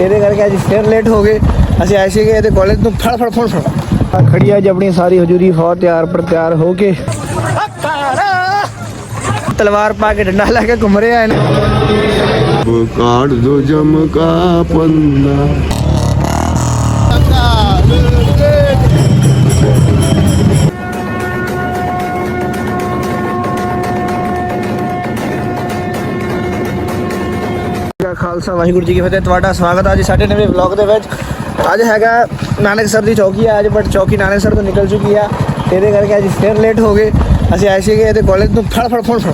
ਇਹਦੇ ਕਰਕੇ ਅੱਜ ਫਿਰ ਲੇਟ ਹੋ ਗਏ। ਅਸੀਂ ਆਏ ਸੀਗੇ ਇਹਦੇ ਕਾਲਜ ਤੋਂ ਫੜ ਫੜ ਫੜ ਫੜ। ਖੜੀ ਆ ਜੀ ਆਪਣੀ ਸਾਰੀ ਹਜੂਰੀ ਫੌਜ ਤਿਆਰ ਪਰ ਤਿਆਰ ਹੋ ਕੇ। ਤਲਵਾਰ ਪਾ ਕੇ ਡੰਡਾ ਲੈ ਕੇ ਘੁੰਮ ਰਿਹਾ ਇਹਨੇ। ਕਾੜ ਦੋ ਜਮ ਕਾ ਪੰਨਾ। ਦਾ ਖਾਲਸਾ ਵਾਹਿਗੁਰੂ ਜੀ ਕੀ ਫਤਿਹ। ਤੁਹਾਡਾ ਸਵਾਗਤ ਹੈ ਅੱਜ ਸਾਡੇ ਨਵੇਂ ਵਲੌਗ ਦੇ ਵਿੱਚ। ਅੱਜ ਹੈਗਾ ਨਾਨਕ ਸਰ ਦੀ ਚੌਕੀ ਆ ਅੱਜ ਬਟ ਚੌਕੀ ਨਾਨਕ ਸਰ ਤੋਂ ਨਿਕਲ ਚੁੱਕੀ ਆ। ਇਹਦੇ ਕਰਕੇ ਅੱਜ ਫਿਰ ਲੇਟ ਹੋ ਗਏ। ਅਸੀਂ ਆਏ ਸੀਗੇ ਇਹਦੇ ਕਾਲਜ ਤੋਂ। ਫੜ ਫੜ ਫੜ ਫੜ।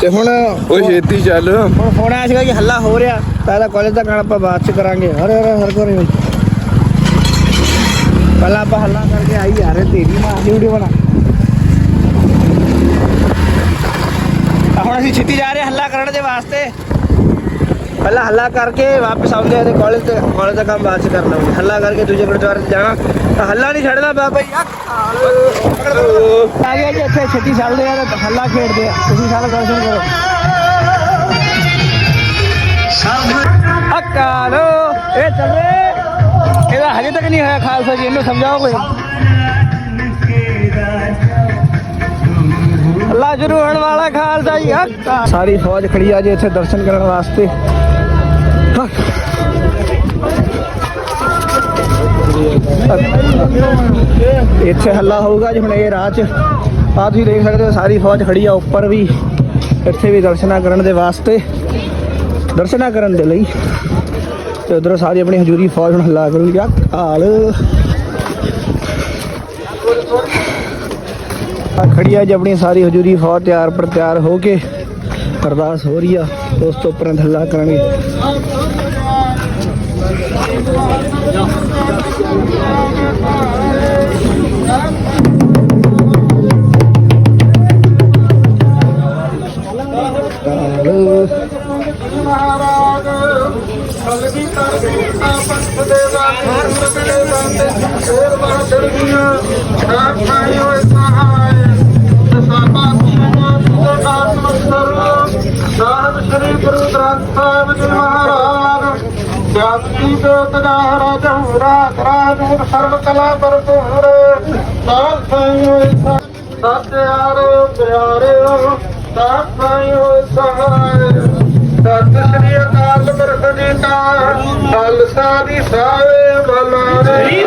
ਤੇ ਹੁਣ ਓ ਛੇਤੀ ਚੱਲ। ਹੁਣ ਫੋਨ ਆਇਆ ਸੀਗਾ ਕਿ ਹੱਲਾ ਹੋ ਰਿਹਾ। ਤਾਂ ਇਹਦਾ ਕਾਲਜ ਦਾ ਗਾਣਾ ਆਪਾਂ ਬਾਅਦ ਚ ਕਰਾਂਗੇ। ਹਰੇ ਹਰੇ ਹਰ ਕੋਈ ਪਹਿਲਾਂ ਆਪਾਂ ਹੱਲਾ ਕਰਕੇ ਆਈ ਯਾਰ ਤੇਰੀ ਮਾਂ ਦੀ ਵੀਡੀਓ ਬਣਾ। ਤਾਂ ਹੁਣ ਅਸੀਂ ਛੇਤੀ ਜਾ ਰਹੇ ਹੱਲਾ ਕਰਨ ਦੇ ਵਾਸਤੇ। ਪਹਿਲਾਂ ਹੱਲਾ ਕਰਕੇ ਵਾਪਸ ਆਉਂਦੇ ਆ ਤੇ ਕਾਲਜ ਤੇ ਕਾਲਜ ਦਾ ਕੰਮ ਬਾਅਦ ਚ ਕਰ ਲਵਾਂਗੇ ਹੱਲਾ ਕਰਕੇ ਦੂਜੇ ਗੁਰਦੁਆਰੇ ਤੇ ਜਾਣਾ। ਤਾਂ ਹੱਲਾ ਨਹੀਂ ਛੱਡਦਾ ਬਾਬਾ ਜੀ ਆ ਗਿਆ ਜੀ ਇੱਥੇ ਛੇਤੀ ਚੱਲਦੇ ਆ ਤੇ ਹੱਲਾ ਖੇਡਦੇ ਆ। ਤੁਸੀਂ ਸਾਰਾ ਦਰਸ਼ਨ ਕਰੋ। ਅਕਾਲੋ ਇਹ ਚੱਲੇ। ਇਹਦਾ ਹਜੇ ਤੱਕ ਨਹੀਂ ਹੋਇਆ ਖਾਲਸਾ ਜੀ ਇਹਨੂੰ ਸਮਝਾਓ ਕੋਈ ਅੱਲਾ ਜਰੂ ਹੋਣ ਵਾਲਾ ਖਾਲਸਾ ਜੀ ਸਾਰੀ ਫੌਜ ਖੜੀ ਆ ਜੀ ਇੱਥੇ ਦਰਸ਼ਨ ਕਰਨ ਵਾਸਤੇ। ਇੱਥੇ ਹੱਲਾ ਹੋਊਗਾ ਜੀ ਹੁਣ ਇਹ ਰਾਹ 'ਚ। ਆ ਤੁਸੀਂ ਦੇਖ ਸਕਦੇ ਹੋ ਸਾਰੀ ਫੌਜ ਖੜੀ ਆ ਉੱਪਰ ਵੀ। ਇੱਥੇ ਵੀ ਦਰਸ਼ਨਾ ਕਰਨ ਦੇ ਵਾਸਤੇ। ਦਰਸ਼ਨਾ ਕਰਨ ਦੇ ਲਈ। ਤੇ ਉਧਰ ਸਾਰੀ ਆਪਣੀ ਹਜ਼ੂਰੀ ਫੌਜ ਹੁਣ ਹੱਲਾ ਕਰੂਗੀ। ਆ ਹਾਲ ਆ ਖੜੀ ਆ ਜੀ ਆਪਣੀ ਸਾਰੀ ਹਜ਼ੂਰੀ ਫੌਜ ਤਿਆਰ ਪਰ ਤਿਆਰ ਹੋ ਕੇ। ਅਰਦਾਸ ਹੋ ਰਹੀ ਆ, ਉਸ ਤੋਂ ਉਪਰੰਤ ਹੱਲਾ ਕਰਾਂਗੇ। ਕਲਗੀ ਕਰਦੀ ਆਪਸ ਦੇ ਬਾਹਰ ਸਗਲੇ ਬੰਦੇ ਹੋਰ ਬਾਦਰ ਦੀਆਂ ਰਾਖਾਈ ਹੋਏ ਸਾਹਿਬ ਸ੍ਰੀ ਗੁਰੂ ਗ੍ਰੰਥ ਸਾਹਿਬ ਜੀ ਮਹਾਰਾਜ ਜਾਤੀ ਜੋਤ ਦਾ ਰਾਜਾ ਰਾਤ ਰਾਜੂਰ ਸਰਬ ਕਲਾ ਭਰਪੂਰ। ਸਾਧ ਸਾਈ ਸਤਿਆਰੋ ਪਿਆਰਿਓ ਸਾਧ ਸਾਈ ਸਹਾਇ। ਸਤਿ ਸ੍ਰੀ ਅਕਾਲ ਪੁਰਖ ਜੀ ਕਾ ਖਾਲਸਾ ਦੀ ਸਾਵੇ ਬਲਾਰੇ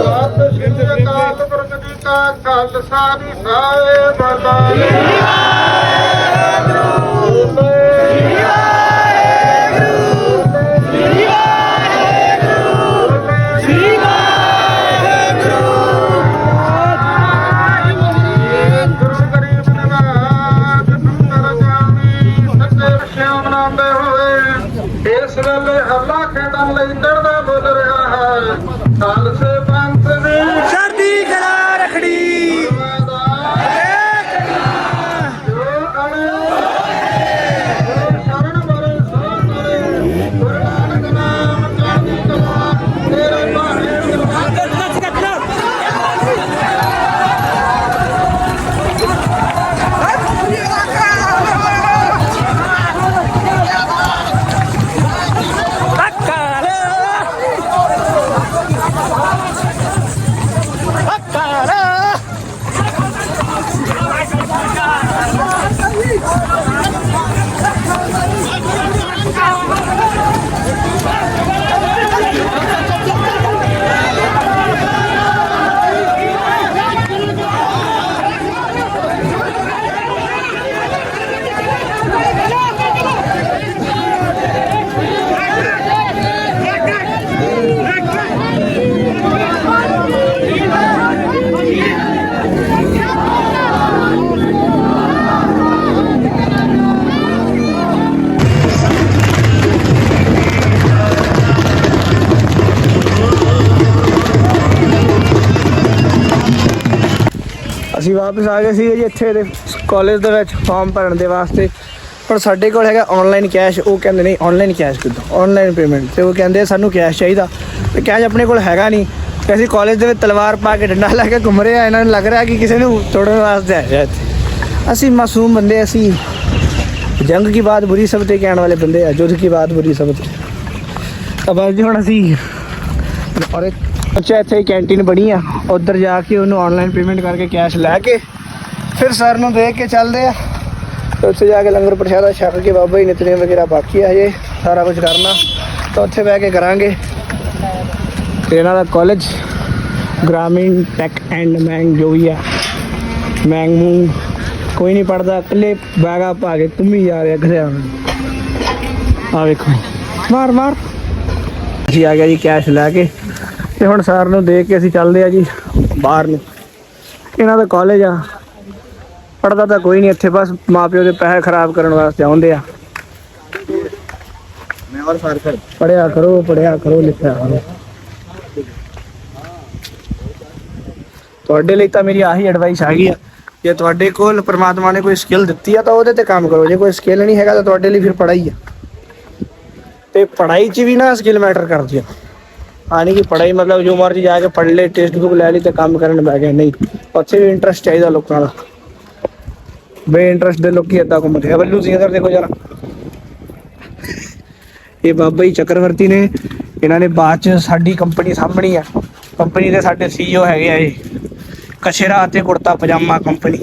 ਸਤਿ ਸ੍ਰੀ ਅਕਾਲ ਪੁਰਖ ਜੀ ਕਾ ਖਾਲਸਾ ਦੀ ਸਾਵੇ ਬਲਾਰੇ ਗੁਰੂ ਅਸੀਂ ਵਾਪਸ ਆ ਗਏ ਸੀਗੇ ਜੀ ਇੱਥੇ ਦੇ ਕਾਲਜ ਦੇ ਵਿੱਚ ਫਾਰਮ ਭਰਨ ਦੇ ਵਾਸਤੇ। ਪਰ ਸਾਡੇ ਕੋਲ ਹੈਗਾ ਆਨਲਾਈਨ ਕੈਸ਼ ਉਹ ਕਹਿੰਦੇ ਨਹੀਂ ਆਨਲਾਈਨ ਕੈਸ਼ ਕਿੱਦਾਂ? ਆਨਲਾਈਨ ਪੇਮੈਂਟ ਤੇ ਉਹ ਕਹਿੰਦੇ ਸਾਨੂੰ ਕੈਸ਼ ਚਾਹੀਦਾ। ਤੇ ਕੈਸ਼ ਆਪਣੇ ਕੋਲ ਹੈਗਾ ਨਹੀਂ। ਤੇ ਅਸੀਂ ਕਾਲਜ ਦੇ ਵਿੱਚ ਤਲਵਾਰ ਪਾ ਕੇ ਡੰਡਾ ਲੈ ਕੇ ਘੁੰਮ ਰਹੇ ਆ ਇਹਨਾਂ ਨੂੰ ਲੱਗ ਰਿਹਾ ਕਿ ਕਿਸੇ ਨੂੰ ਤੋੜਨ ਵਾਸਤੇ ਆਏ ਇੱਥੇ। ਅਸੀਂ ਮਾਸੂਮ ਬੰਦੇ ਅਸੀਂ ਜੰਗ ਕੀ ਬਾਤ ਬੁਰੀ ਸਭ ਤੇ ਕਹਿਣ ਵਾਲੇ ਬੰਦੇ ਆ ਜੁੱਧ ਕੀ ਬਾਤ ਬੁਰੀ ਸਭ ਤੇ। ਤਾਂ ਬਸ ਜੀ ਹੁਣ ਅਸੀਂ ਔਰ ਇੱਕ ਅੱਛਾ, ਇੱਥੇ ਕੈਂਟੀਨ ਬਣੀ ਆ। ਉੱਧਰ ਜਾ ਕੇ ਉਹਨੂੰ ਆਨਲਾਈਨ ਪੇਮੈਂਟ ਕਰਕੇ ਕੈਸ਼ ਲੈ ਕੇ ਫਿਰ ਸਰ ਨੂੰ ਦੇ ਕੇ ਚੱਲਦੇ ਆ। ਉੱਥੇ ਜਾ ਕੇ ਲੰਗਰ ਪ੍ਰਸ਼ਾਦਾ ਛਕ ਕੇ ਬਾਬਾ ਜੀ ਨਿਤਨੇ ਵਗੈਰਾ ਬਾਕੀ ਆ ਹਜੇ, ਸਾਰਾ ਕੁਝ ਕਰਨਾ। ਤਾਂ ਉੱਥੇ ਬਹਿ ਕੇ ਕਰਾਂਗੇ। ਤੇ ਇਹਨਾਂ ਦਾ ਕਾਲਜ ਗ੍ਰਾਮੀਣ ਟੈਕ ਐਂਡ ਮੈਂਗ ਜੋ ਵੀ ਆ ਮੈਂਗ ਮੂੰਗ ਕੋਈ ਨਹੀਂ ਪੜਦਾ ਇਕੱਲੇ ਬੈਗਾ ਪਾ ਕੇ ਘੁੰਮੀ ਜਾ ਰਿਹਾ ਘਰਿਆ ਆ ਵੇਖੋ ਮਾਰ ਮਾਰ। ਜੀ ਆ ਗਿਆ ਜੀ ਕੈਸ਼ ਲੈ ਕੇ। ਤੇ ਹੁਣ ਸਰ ਨੂੰ ਦੇ ਕੇ ਅਸੀਂ ਚੱਲਦੇ ਆ ਜੀ ਬਾਹਰ ਨੂੰ। ਇਹਨਾਂ ਦਾ ਕਾਲਜ ਆ। ਪੜਦਾ ਤਾਂ ਕੋਈ ਨਹੀਂ ਇੱਥੇ ਬਸ ਮਾਪਿਓ ਦੇ ਪੈਸੇ ਖਰਾਬ ਕਰਨ ਵਾਸਤੇ ਆਉਂਦੇ ਆ। ਮੈਂ ਕਰ ਪੜਿਆ ਕਰੋ ਪੜਿਆ ਕਰੋ ਲਿਖਿਆ ਕਰੋ। ਤੁਹਾਡੇ ਲਈ ਤਾਂ ਮੇਰੀ ਆਹੀ ਐਡਵਾਈਸ ਹੈਗੀ ਆ। ਜੇ ਤੁਹਾਡੇ ਕੋਲ ਪ੍ਰਮਾਤਮਾ ਨੇ ਕੋਈ ਸਕਿੱਲ ਦਿੱਤੀ ਆ ਤਾਂ ਉਹਦੇ ਤੇ ਕੰਮ ਕਰੋ। ਜੇ ਕੋਈ ਸਕਿੱਲ ਨਹੀਂ ਹੈਗਾ ਤਾਂ ਤੁਹਾਡੇ ਲਈ ਫਿਰ ਪੜਾਈ ਆ। ਤੇ ਪੜਾਈ 'ਚ ਵੀ ਨਾ ਸਕਿੱਲ ਮੈਟਰ ਕਰਦੀ ਆ। ਆਣੀ ਕਿ ਪੜਾਈ ਮਤਲਬ ਜੋ ਮਰਜ਼ੀ ਜਾ ਕੇ ਪੜ ਲੈ ਟੈਸਟ ਬੁੱਕ ਲੈ ਲਈ ਤੇ ਕੰਮ ਕਰਨ ਬਹਿ ਗਏ ਨਹੀਂ ਉੱਥੇ ਵੀ ਇੰਟਰਸਟ ਚਾਹੀਦਾ ਲੋਕਾਂ ਦਾ। ਬੇ ਇੰਟਰਸਟ ਦੇ ਲੋਕੀ ਏਦਾਂ ਘੁੰਮਦੇ ਆ। ਬੱਲੂ ਸਿੰਘ ਇਧਰ ਦੇਖੋ ਜਰਾ। ਇਹ ਬਾਬਾ ਜੀ ਚੱਕਰਵਰਤੀ ਨੇ ਇਹਨਾਂ ਨੇ ਬਾਅਦ ਚ ਸਾਡੀ ਕੰਪਨੀ ਸਾਹਮਣੀ ਆ। ਕੰਪਨੀ ਦੇ ਸਾਡੇ ਸੀਈਓ ਹੈਗੇ ਆ ਇਹ। ਕਸ਼ੇਰਾ ਅਤੇ ਕੁੜਤਾ ਪਜਾਮਾ ਕੰਪਨੀ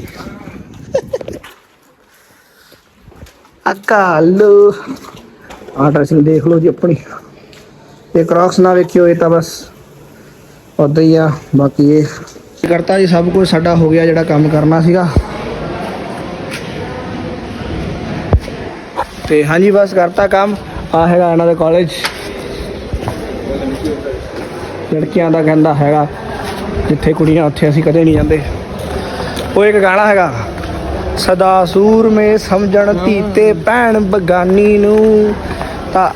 ਅਕਾਲ। ਆ ਡਰੈਸਿੰਗ ਦੇਖ ਲਓ ਜੀ ਆਪਣੀ। ਇਹ ਕ੍ਰੌਕਸ ਨਾ ਵੇਖਿਓ ਇਹ ਤਾਂ ਬਸ ਉਦਾਂ ਹੀ ਆ, ਬਾਕੀ ਇਹ ਕਰਤਾ ਜੀ ਸਭ ਕੁਝ ਸਾਡਾ ਹੋ ਗਿਆ ਜਿਹੜਾ ਕੰਮ ਕਰਨਾ ਸੀਗਾ। ਤੇ ਹਾਂਜੀ, ਬਸ ਕਰਤਾ ਕੰਮ। ਆ ਹੈਗਾ ਇਹਨਾਂ ਦਾ ਕਾਲਜ ਲੜਕੀਆਂ ਦਾ ਕਹਿੰਦਾ ਹੈਗਾ, ਜਿੱਥੇ ਕੁੜੀਆਂ, ਉੱਥੇ ਅਸੀਂ ਕਦੇ ਨਹੀਂ ਜਾਂਦੇ। ਉਹ ਇੱਕ ਗਾਣਾ ਹੈਗਾ, ਸਦਾ ਸੂਰ ਮੇ ਸਮਝਣ ਧੀਤੇ ਭੈਣ ਬਗਾਨੀ ਨੂੰ, ਤਾਂ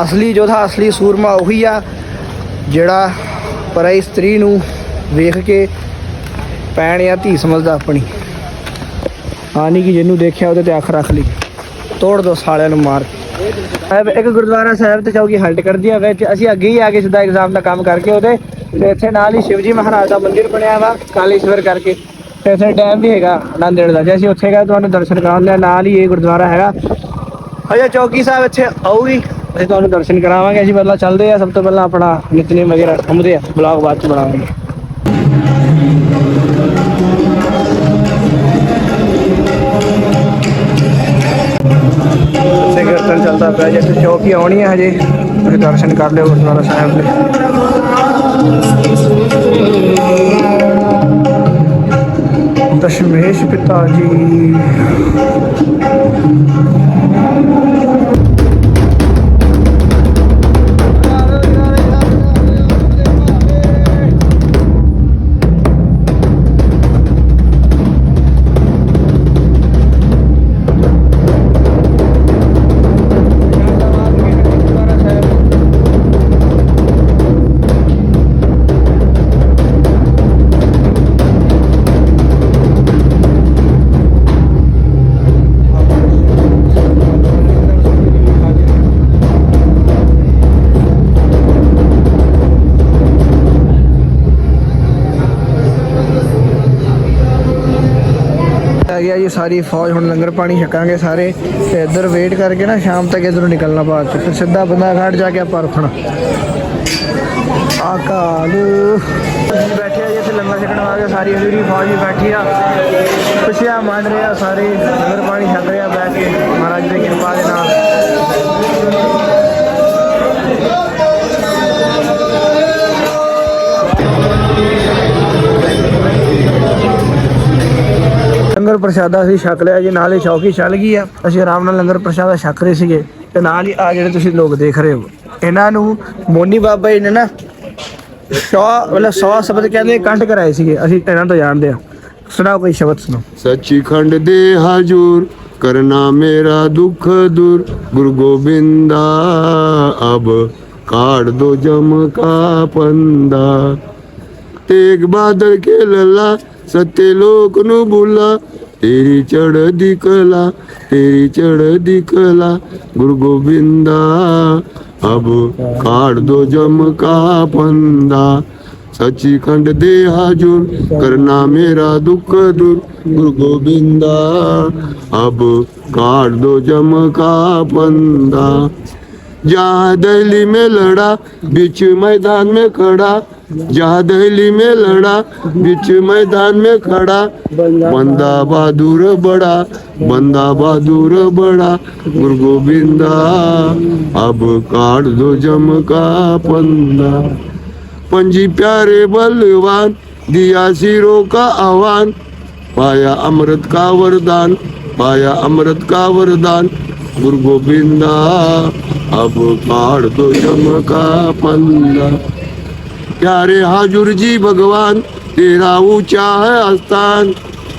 ਅਸਲੀ ਜੋਧਾ ਅਸਲੀ ਸੂਰਮਾ ਉਹੀ ਆ, ਜਿਹੜਾ ਪਰਾਈ ਸਤਰੀ ਨੂੰ ਵੇਖ ਕੇ ਪੈਣ ਜਾਂ ਧੀ ਸਮਝਦਾ ਆਪਣੀ। ਆ ਨਹੀਂ ਕਿ ਜਿਹਨੂੰ ਦੇਖਿਆ ਉਹਦੇ ਤੇ ਅੱਖ ਰੱਖ ਲਈ। ਤੋੜ ਦੋ ਸਾਲਿਆਂ ਨੂੰ ਮਾਰ। ਕੇ ਸਾਹਿਬ, ਇੱਕ ਗੁਰਦੁਆਰਾ ਸਾਹਿਬ ਤੇ ਚੌਕੀ ਹਲਟ ਕਰਦੀ ਆ। ਵਿੱਚ ਅਸੀਂ ਅੱਗੇ ਹੀ ਆ ਕੇ ਸਿੱਧਾ ਐਗਜ਼ਾਮ ਦਾ ਕੰਮ ਕਰਕੇ ਉਹਦੇ, ਤੇ ਇੱਥੇ ਨਾਲ ਹੀ ਸ਼ਿਵਜੀ ਮਹਾਰਾਜ ਦਾ ਮੰਦਿਰ ਬਣਿਆ ਵਾ, ਕਾਲੇਸ਼ਵਰ ਕਰਕੇ। ਤੇ ਇੱਥੇ ਡੈਮ ਵੀ ਹੈਗਾ ਨੰਦੇੜ ਦਾ। ਜੇ ਅਸੀਂ ਉੱਥੇ ਗਏ, ਤੁਹਾਨੂੰ ਦਰਸ਼ਨ ਕਰਾਉਂਦੇ ਆ ਨਾਲ ਹੀ ਇਹ ਗੁਰਦੁਆਰਾ ਹੈਗਾ। ਹਜੇ ਚੌਕੀ ਸਾਹਿਬ ਇੱਥੇ ਆਊਗੀ। ਅਸੀਂ ਤੁਹਾਨੂੰ ਦਰਸ਼ਨ ਕਰਾਵਾਂਗੇ, ਅਸੀਂ ਪਹਿਲਾਂ ਚੱਲਦੇ ਆ ਸਭ ਤੋਂ ਪਹਿਲਾਂ ਆਪਣਾ ਨਿਤਨੇਮ ਵਗੈਰਾ ਘੁੰਮਦੇ ਆ ਬਲੌਗ ਬਾਅਦ ਚ ਬਣਾਵਾਂਗੇ। ਇੱਥੇ ਕੀਰਤਨ ਚੱਲਦਾ ਪਿਆ ਜੇ ਤੇ ਚੌਕੀ ਆਉਣੀ ਹੈ ਹਜੇ, ਤੁਸੀਂ ਦਰਸ਼ਨ ਕਰ ਲਿਓ ਗੁਰਦੁਆਰਾ ਸਾਹਿਬ ਦੇ। ਦਸ਼ਮੇਸ਼ ਪਿਤਾ ਜੀ। ਜੀ, ਸਾਰੀ ਫੌਜ, ਹੁਣ ਲੰਗਰ ਪਾਣੀ ਛਕਾਂਗੇ ਸਾਰੇ ਤੇ ਇੱਧਰ ਵੇਟ ਕਰਕੇ ਨਾ ਸ਼ਾਮ ਤੱਕ ਇੱਧਰੋਂ ਨਿਕਲਣਾ ਬਾਅਦ ਚ। ਫਿਰ ਸਿੱਧਾ ਬੰਦਾ ਘਾਟ ਜਾ ਕੇ ਆਪਾਂ ਰੁਕਣਾ। ਆਕਾਲ ਅਸੀਂ ਬੈਠੇ ਆ ਜੀ, ਇੱਥੇ ਲੰਗਰ ਛਕਣ ਆ ਵਾਸਤੇ। ਸਾਰੀ ਅਧੂਰੀ ਫੌਜ ਵੀ ਬੈਠੀ ਆ। ਖੁਸ਼ੀਆਂ ਮੰਨ ਰਹੇ ਆ ਸਾਰੇ। ਲੰਗਰ ਪਾਣੀ ਛਕ ਰਹੇ ਆ ਬੈਠ ਕੇ। ਮਹਾਰਾਜ ਦੀ ਕਿਰਪਾ ਦੇ ਨਾਲ। ਲੰਗਰ ਪ੍ਰਸ਼ਾਦਾ ਅਸੀਂ ਛਕ ਲਿਆ ਜੀ, ਨਾਲੇ ਚੌਕੀ ਚੱਲ ਗਈ ਆ। ਅਸੀਂ ਆਰਾਮ ਨਾਲ ਲੰਗਰ ਪ੍ਰਸ਼ਾਦਾ ਛਕ ਰਹੇ ਸੀਗੇ ਤੇ ਨਾਲ ਹੀ ਆ ਜਿਹੜੇ ਤੁਸੀਂ ਲੋਕ ਦੇਖ ਰਹੇ ਹੋ। ਇਹਨਾਂ ਨੂੰ ਮੋਨੀ ਬਾਬਾ ਜੀ ਨੇ ਨਾ ਸੌ, ਮਤਲਬ 100 ਸ਼ਬਦ ਕਹਿੰਦੇ ਕੰਠ ਕਰਾਏ ਸੀਗੇ। ਅਸੀਂ ਇਹਨਾਂ ਤੋਂ ਜਾਣਦੇ ਆ ਸੁਣਾਓ ਕੋਈ ਸ਼ਬਦ ਸੁਣਾਓ। ਸੱਚੀਖੰਡ ਦੇ ਹਜੂਰ, ਕਰਨਾ ਮੇਰਾ ਦੁੱਖ ਦੂਰ। ਗੁਰੂ ਗੋਬਿੰਦਾ, ਅਬ ਕਾੜ ਦੋ ਜਮ ਕਾ ਪੰਦਾ। ਤੇਗ ਬਹਾਦਰ ਕੇ ਲੱਲਾ ਸੱਤੇ ਲੋਕ ਨੂੰ ਬੁਲਾ। तेरी चढ़ कला, तेरी चढ़ कला, गुरु गोविंदा। अब काट दो जम का पंदा सची खंड दे हाजुर, करना मेरा दुख दूर, गुरु गोविंदा। अब काट दो जम का पंदा जहाँ दिल्ली में लड़ा, बीच मैदान में खड़ा जहाँ दहली में लड़ा, बीच मैदान में खड़ा। बंदा बहादुर बड़ा, बंदा बहादुर बड़ा। गुरु गोविंदा, अब काट दो जम का पंदा। पंजी प्यारे बलवान, दिया सिरों का आह्वान। पाया अमृत का वरदान, पाया अमृत का वरदान। गुरु गोविंदा, अब काट दो जम का पंदा। प्यारे हाजुर जी भगवान, तेरा ऊँचा है आस्थान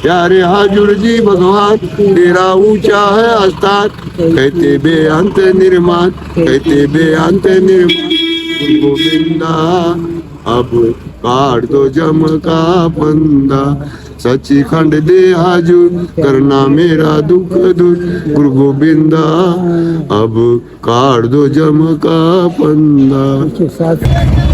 प्यारे हाजुर जी भगवान, तेरा ऊँचा है आस्थान कहते बेअंत निर्माण, कहते बेअंत निर्माण। गोविंदा, अब काट दो जम का पंदा सची खंड दे हाजुर, करना मेरा दुख दूर। गुरु गोविंदा, अब काट दो जम का पंदा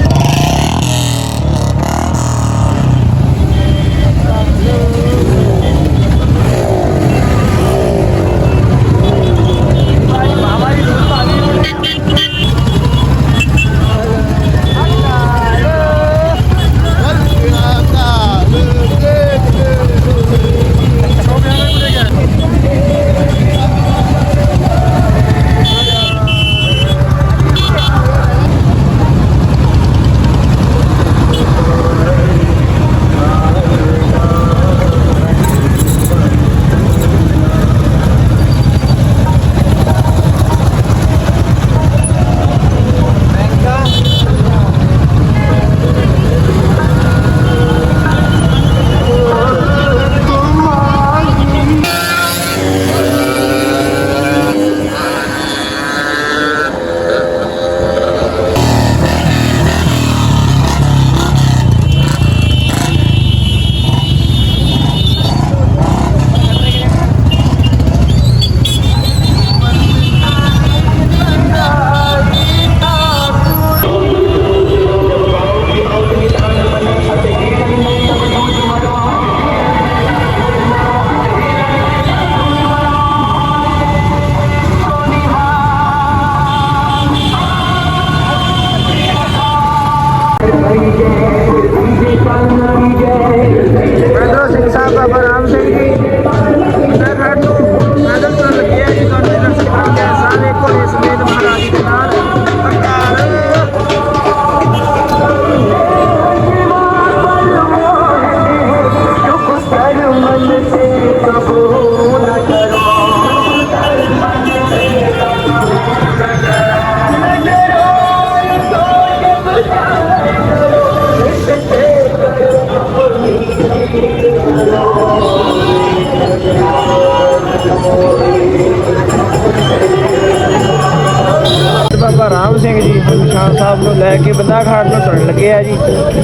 ਸਿੰਘ ਜੀ ਸਾਹਿਬ ਨੂੰ ਲੈ ਕੇ ਬੰਦਾ ਖਾੜ ਨੂੰ ਤੁਰਨ ਲੱਗੇ ਆ ਜੀ।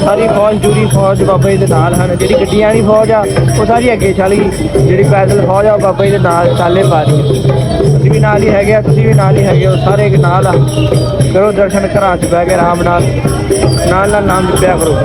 ਸਾਰੀ ਫੌਜ, ਜੂਰੀ ਫੌਜ, ਬਾਬਾ ਜੀ ਦੇ ਨਾਲ ਹਨ। ਜਿਹੜੀ ਗੱਡੀਆਂ ਵਾਲੀ ਫੌਜ ਆ, ਉਹ ਸਾਰੀ ਅੱਗੇ ਚੱਲ ਗਈ। ਜਿਹੜੀ ਪੈਦਲ ਫੌਜ ਆ, ਉਹ ਬਾਬਾ ਜੀ ਦੇ ਨਾਲ ਚਾਲੇ ਪਾ ਰਹੀ ਅਸੀਂ ਵੀ ਨਾਲ ਹੀ ਹੈਗੇ ਆ, ਤੁਸੀਂ ਵੀ ਨਾਲ ਹੀ ਹੈਗੇ ਹੋ, ਸਾਰੇ ਇੱਕ ਨਾਲ ਆ। ਕਰੋ ਦਰਸ਼ਨ ਘਰਾਂ 'ਚ ਬਹਿ ਕੇ ਆਰਾਮ ਨਾਲ। ਨਾਲ ਨਾਲ ਨਾਮ ਜਪਿਆ ਕਰੋ।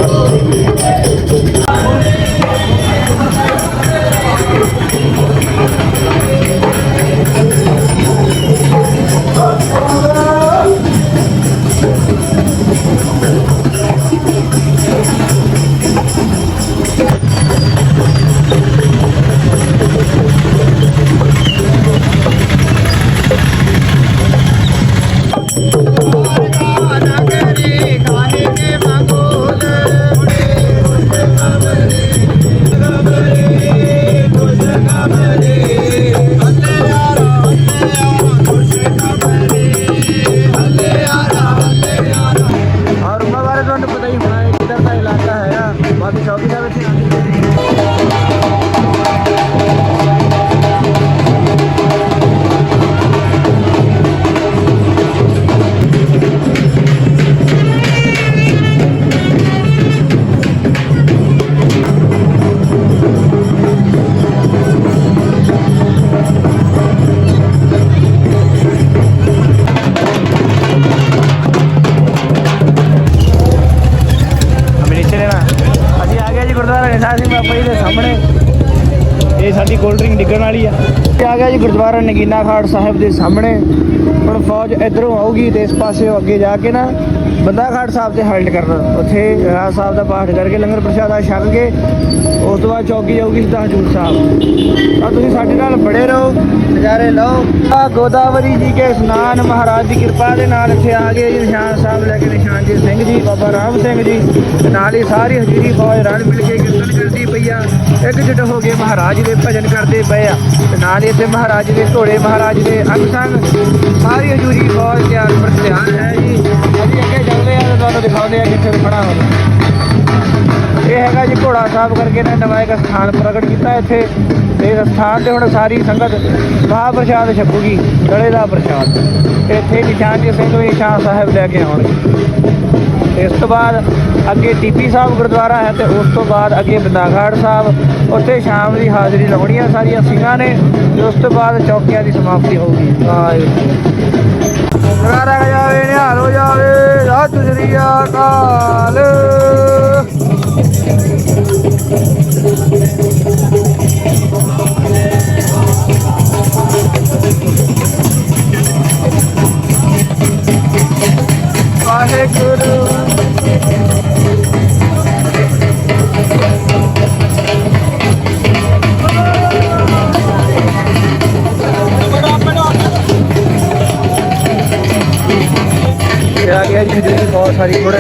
ਗੁਰਦੁਆਰਾ ਨਗੀਨਾ ਖਾੜ ਸਾਹਿਬ ਦੇ ਸਾਹਮਣੇ। ਹੁਣ ਫੌਜ ਇਧਰੋਂ ਆਊਗੀ ਤੇ ਇਸ ਪਾਸੇ ਅੱਗੇ ਜਾ ਕੇ ਨਾ ਬੰਦਾ ਖਾੜ ਸਾਹਿਬ ਤੇ ਹਲਟ ਕਰਨਾ। ਉੱਥੇ ਰਾਜ ਸਾਹਿਬ ਦਾ ਪਾਠ ਕਰਕੇ ਲੰਗਰ ਪ੍ਰਸ਼ਾਦਾ ਛਕ ਕੇ, ਉਸ ਤੋਂ ਬਾਅਦ ਚੌਕੀ ਜਾਊਗੀ ਸਿੱਧਾ ਹਜੂਰ ਸਾਹਿਬ। ਆ ਤੁਸੀਂ ਸਾਡੇ ਨਾਲ ਬੜੇ ਰਹੋ, ਨਜ਼ਾਰੇ ਲਓ। ਆ ਗੋਦਾਵਰੀ ਜੀ ਕੇ ਇਸ਼ਨਾਨ, ਮਹਾਰਾਜ ਦੀ ਕਿਰਪਾ ਦੇ ਨਾਲ ਇੱਥੇ ਆ ਗਏ ਜੀ, ਨਿਸ਼ਾਨ ਸਾਹਿਬ ਲੈ ਕੇ ਨਿਸ਼ਾਨ ਨਿਸ਼ਾਨਜੀਤ ਸਿੰਘ ਜੀ, ਬਾਬਾ ਰਾਮ ਸਿੰਘ ਜੀ ਨਾਲ ਹੀ ਸਾਰੀ ਹਜੂਰੀ ਫੌਜ ਰਲ ਮਿਲ ਕੇ ਕੀਰਤਨ ਕਰਦੀ ਪਈ ਆ। ਇਕਜੁੱਟ ਹੋ ਕੇ ਮਹਾਰਾਜ ਦੇ ਭਜਨ ਕਰਦੇ ਪਏ ਆ। ਤੇ ਨਾਲ ਹੀ ਇੱਥੇ ਮਹਾਰਾਜ ਦੇ ਘੋੜੇ ਮਹਾਰਾਜ ਦੇ ਅੰਗ ਸੰਗ, ਸਾਰੀ ਹਜੂਰੀ ਫੌਜ ਤਿਆਰ ਪਰ ਤਿਆਰ ਹੈ ਜੀ। ਅਸੀਂ ਅੱਗੇ ਚੱਲਦੇ ਆ ਤੁਹਾਨੂੰ ਦਿਖਾਉਂਦੇ ਆ ਕਿੱਥੇ ਖੜਾ ਹੋਣਾ ਇਹ ਹੈਗਾ ਜੀ ਘੋੜਾ ਸਾਹਿਬ ਕਰਕੇ ਨੇ ਨਵਾਂ ਇੱਕ ਸਥਾਨ ਪ੍ਰਗਟ ਕੀਤਾ ਇੱਥੇ। ਤੇ ਇਸ ਸਥਾਨ ਤੇ ਹੁਣ ਸਾਰੀ ਸੰਗਤ ਮਹਾਪ੍ਰਸ਼ਾਦ ਛਕੂਗੀ, ਗਲੇ ਦਾ ਪ੍ਰਸ਼ਾਦ। ਇੱਥੇ ਨਿਸ਼ਾਨ ਜੀ ਸਿੰਘ ਵੀ ਸ਼ਾਹ ਸਾਹਿਬ ਲੈ ਕੇ ਆਉਣਗੇ। ਇਸ ਤੋਂ ਬਾਅਦ ਅੱਗੇ ਟੀਪੀ ਸਾਹਿਬ ਗੁਰਦੁਆਰਾ ਹੈ ਤੇ ਉਸ ਤੋਂ ਬਾਅਦ ਅੱਗੇ ਬੰਦਾਗੜ ਸਾਹਿਬ। ਉੱਥੇ ਸ਼ਾਮ ਦੀ ਹਾਜ਼ਰੀ ਲਾਉਣੀ ਆ ਸਾਰੀਆਂ ਸਿੰਘਾਂ ਨੇ ਤੇ ਉਸ ਤੋਂ ਬਾਅਦ ਚੌਕੀਆਂ ਦੀ ਸਮਾਪਤੀ ਹੋਊਗੀ। ਵਾਹਿਗੁਰੂ। ਨਗਾਰਾ ਜਾਵੇ ਨਿਹਾਲ ਹੋ ਜਾਵੇ ਸਤਿ ਸ੍ਰੀ ਅਕਾਲ। ਵਾਹਿਗੁਰੂ ਇਹ ਆ ਗਿਆ ਜੀ ਜਿਹੜੀ ਬਹੁਤ ਸਾਰੀ ਥੋੜੇ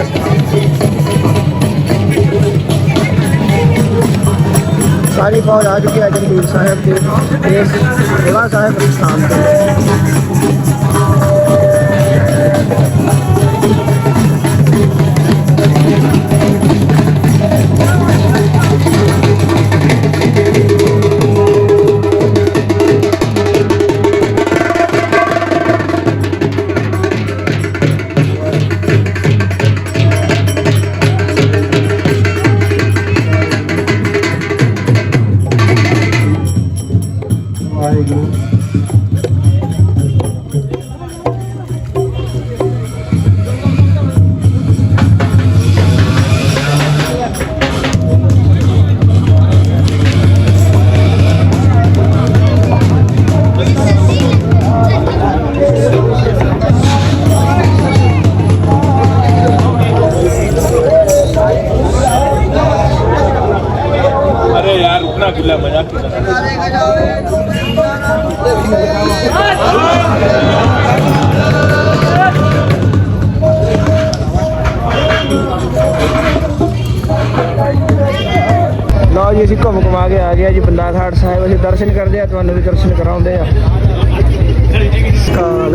ਸਾਰੀ ਫੌਜ ਆ ਚੁੱਕੀ ਹੈ ਜਗਦੀਪ ਸਾਹਿਬ ਦੇ ਇਸ ਜਗ੍ਹਾ ਸਾਹਿਬ Ana kula mayaki ਲਓ ਜੀ ਅਸੀਂ ਘੁੰਮ ਘੁਮਾ ਕੇ ਆ ਗਏ ਜੀ ਬੰਦਾ ਥਾੜ ਸਾਹਿਬ। ਅਸੀਂ ਦਰਸ਼ਨ ਕਰਦੇ ਆ ਤੁਹਾਨੂੰ ਵੀ ਦਰਸ਼ਨ ਕਰਾਉਂਦੇ ਆ। ਕਾਲ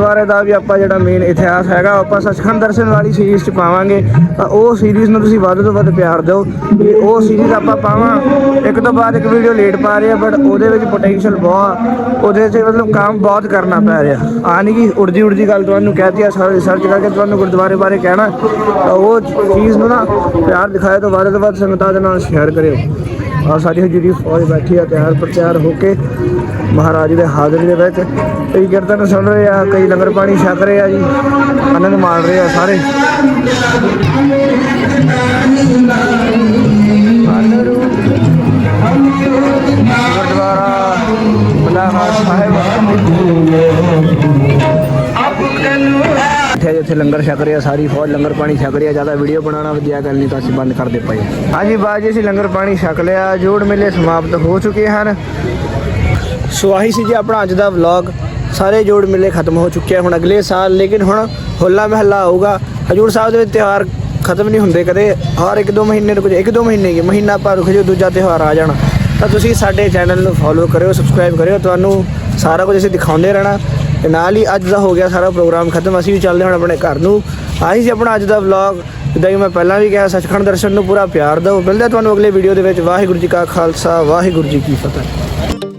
ਗੁਰਦੁਆਰੇ ਦਾ ਵੀ ਆਪਾਂ ਜਿਹੜਾ ਮੇਨ ਇਤਿਹਾਸ ਹੈਗਾ ਆਪਾਂ ਸੱਚਖੰਡ ਦਰਸ਼ਨ ਵਾਲੀ ਸੀਰੀਜ਼ ਚ ਪਾਵਾਂਗੇ। ਤਾਂ ਉਹ ਸੀਰੀਜ਼ ਨੂੰ ਤੁਸੀਂ ਵੱਧ ਤੋਂ ਵੱਧ ਪਿਆਰ ਦਿਓ। ਕਿ ਉਹ ਸੀਰੀਜ਼ ਆਪਾਂ ਪਾਵਾਂ। ਇੱਕ ਤੋਂ ਬਾਅਦ ਇੱਕ ਵੀਡੀਓ ਲੇਟ ਪਾ ਰਹੇ ਆ ਬਟ ਉਹਦੇ ਵਿੱਚ ਪੋਟੈਂਸ਼ੀਅਲ ਬਹੁਤ ਉਹਦੇ 'ਚ ਮਤਲਬ ਕੰਮ ਬਹੁਤ ਕਰਨਾ ਪੈ ਰਿਹਾ। ਆ ਨਹੀਂ ਕਿ ਉੜਦੀ ਉੜਦੀ ਗੱਲ ਤੁਹਾਨੂੰ ਕਹਿਤੀ ਆ, ਸਾਰੀ ਰਿਸਰਚ ਕਰਕੇ ਤੁਹਾਨੂੰ ਗੁਰਦੁਆਰੇ ਬਾਰੇ ਕਹਿਣਾ। ਤਾਂ ਉਹ ਚੀਜ਼ ਨੂੰ ਨਾ ਪਿਆਰ ਦਿਖਾਏ ਤੋਂ ਵੱਧ ਤੋਂ ਵੱਧ ਸੰਗਤਾਂ ਦੇ ਨਾਲ ਸ਼ੇਅਰ ਕਰਿਓ। ਔਰ ਸਾਡੀ ਹਜੂਰੀ ਫੌਜ ਬੈਠੀ ਆ ਤਿਆਰ ਪ੍ਰਚਾਰ ਹੋ ਕੇ। ਮਹਾਰਾਜ ਦੇ ਹਾਜ਼ਰੀ ਦੇ ਵਿੱਚ ਕਈ ਕੀਰਤਨ ਸੁਣ ਰਹੇ ਆ, ਕਈ ਲੰਗਰ ਪਾਣੀ ਛਕ ਰਹੇ ਆ ਜੀ, ਆਨੰਦ ਮਾਣ ਰਹੇ ਆ ਸਾਰੇ। ਗੁਰਦੁਆਰਾ ਬਲਾਹਾ ਸਾਹਿਬ। ਇੱਥੇ ਜਿੱਥੇ ਲੰਗਰ ਛਕ ਰਿਹਾ ਸਾਰੀ ਫੌਜ ਲੰਗਰ ਪਾਣੀ ਛਕ ਰਿਹਾ ਜ਼ਿਆਦਾ ਵੀਡੀਓ ਬਣਾਉਣਾ, ਵਧੀਆ ਗੱਲ ਨਹੀਂ ਤਾਂ ਅਸੀਂ ਬੰਦ ਕਰਦੇ ਪਏ ਹਾਂਜੀ ਬਾਜੀ, ਅਸੀਂ ਲੰਗਰ ਪਾਣੀ ਛਕ ਲਿਆ, ਜੋੜ ਮੇਲੇ ਸਮਾਪਤ ਹੋ ਚੁੱਕੇ ਹਨ। ਸੋ ਆਹੀ ਸੀ ਜੀ ਆਪਣਾ ਅੱਜ ਦਾ ਵਲੌਗ ਸਾਰੇ ਜੋੜ ਮੇਲੇ ਖਤਮ ਹੋ ਚੁੱਕੇ ਹੁਣ ਅਗਲੇ ਸਾਲ, ਲੇਕਿਨ ਹੁਣ ਹੋਲਾ ਮਹੱਲਾ ਆਊਗਾ। ਹਜੂਰ ਸਾਹਿਬ ਦੇ ਵਿੱਚ ਤਿਉਹਾਰ ਖਤਮ ਨਹੀਂ ਹੁੰਦੇ ਕਦੇ। ਹਰ ਇੱਕ ਦੋ ਮਹੀਨੇ ਰੁਕ ਜਾ ਇੱਕ ਦੋ ਮਹੀਨੇ ਕੀ, ਮਹੀਨਾ ਭਰ ਰੁਕ ਜਾਓ, ਦੂਜਾ ਤਿਉਹਾਰ ਆ ਜਾਣਾ। ਤਾਂ ਤੁਸੀਂ ਸਾਡੇ ਚੈਨਲ ਨੂੰ ਫੋਲੋ ਕਰਿਓ ਸਬਸਕ੍ਰਾਈਬ ਕਰਿਓ। ਤੁਹਾਨੂੰ ਸਾਰਾ ਕੁਝ ਅਸੀਂ ਦਿਖਾਉਂਦੇ ਰਹਿਣਾ। ਤੇ ਨਾਲ ਹੀ ਅੱਜ ਦਾ ਹੋ ਗਿਆ ਸਾਰਾ ਪ੍ਰੋਗਰਾਮ ਖਤਮ। ਅਸੀਂ ਵੀ ਚੱਲਦੇ ਹੁਣ ਆਪਣੇ ਘਰ ਨੂੰ। ਆਹੀ ਸੀ ਆਪਣਾ ਅੱਜ ਦਾ ਵਲੌਗ ਜਿੱਦਾਂ ਕਿ ਮੈਂ ਪਹਿਲਾਂ ਵੀ ਕਿਹਾ, ਸੱਚਖੰਡ ਦਰਸ਼ਨ ਨੂੰ ਪੂਰਾ ਪਿਆਰ ਦਿਓ। ਮਿਲਦੇ ਤੁਹਾਨੂੰ ਅਗਲੇ ਵੀਡੀਓ ਦੇ ਵਿੱਚ। ਵਾਹਿਗੁਰੂ ਜੀ ਕਾ ਖਾਲਸਾ, ਵਾਹਿਗੁਰੂ ਜੀ ਕੀ ਫਤਿਹ।